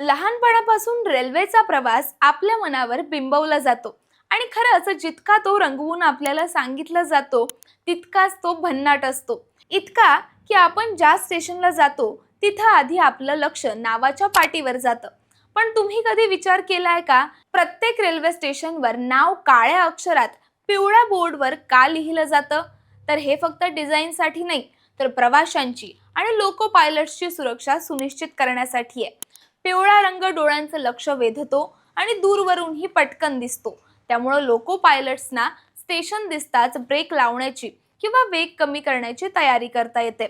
लहानपणापासून रेल्वेचा प्रवास आपल्या मनावर बिंबवला जातो. आणि खरंच जितका तो रंगवून आपल्याला सांगितला जातो तितकाच तो भन्नाट असतो. इतका की आपण ज्या स्टेशनला जातो तिथं आधी आपलं लक्ष नावाच्या पाटीवर जातं. पण तुम्ही कधी विचार केलाय का? प्रत्येक रेल्वे स्टेशनवर नाव काळ्या अक्षरात पिवळ्या बोर्डवर का लिहिलं जातं? तर हे फक्त डिझाईनसाठी नाही तर प्रवाशांची आणि लोको पायलट्सची सुरक्षा सुनिश्चित करण्यासाठी आहे पिवळा रंग डोळ्यांचं लक्ष वेधतो आणि दूरवरूनही पटकन दिसतो. त्यामुळं लोको पायलट्सना स्टेशन दिसताच ब्रेक लावण्याची किंवा वेग कमी करण्याची तयारी करता येते.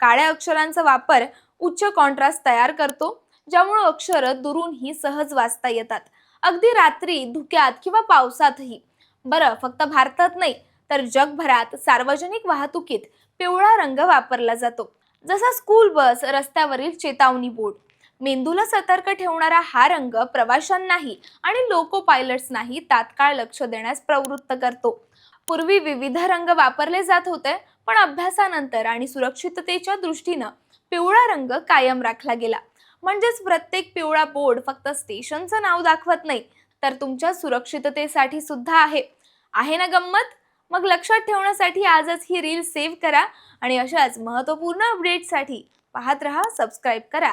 काळ्या अक्षरांचा वापर उच्च कॉन्ट्रास्ट तयार करतो ज्यामुळं अक्षरं दुरूनही सहज वाचता येतात. अगदी रात्री धुक्यात किंवा पावसातही. बरं फक्त भारतात नाही तर जगभरात सार्वजनिक वाहतुकीत पिवळा रंग वापरला जातो. जसा स्कूल बस रस्त्यावरील चेतावणी बोर्ड मेंदूला सतर्क ठेवणारा हा रंग प्रवाशांनाही आणि लोको पायलट्सनाही तात्काळ लक्ष देण्यास प्रवृत्त करतो. पूर्वी विविध रंग वापरले जात होते पण अभ्यासानंतर आणि सुरक्षिततेच्या दृष्टीनं पिवळा रंग कायम राखला गेला. म्हणजेच प्रत्येक पिवळा बोर्ड फक्त स्टेशनचं नाव दाखवत नाही तर तुमच्या सुरक्षिततेसाठी सुद्धा आहे. आहे ना गंमत? मग लक्षात ठेवण्यासाठी आजच ही रील सेव्ह करा आणि अशाच महत्त्वपूर्ण अपडेटसाठी पाहत रहा सबस्क्राईब करा.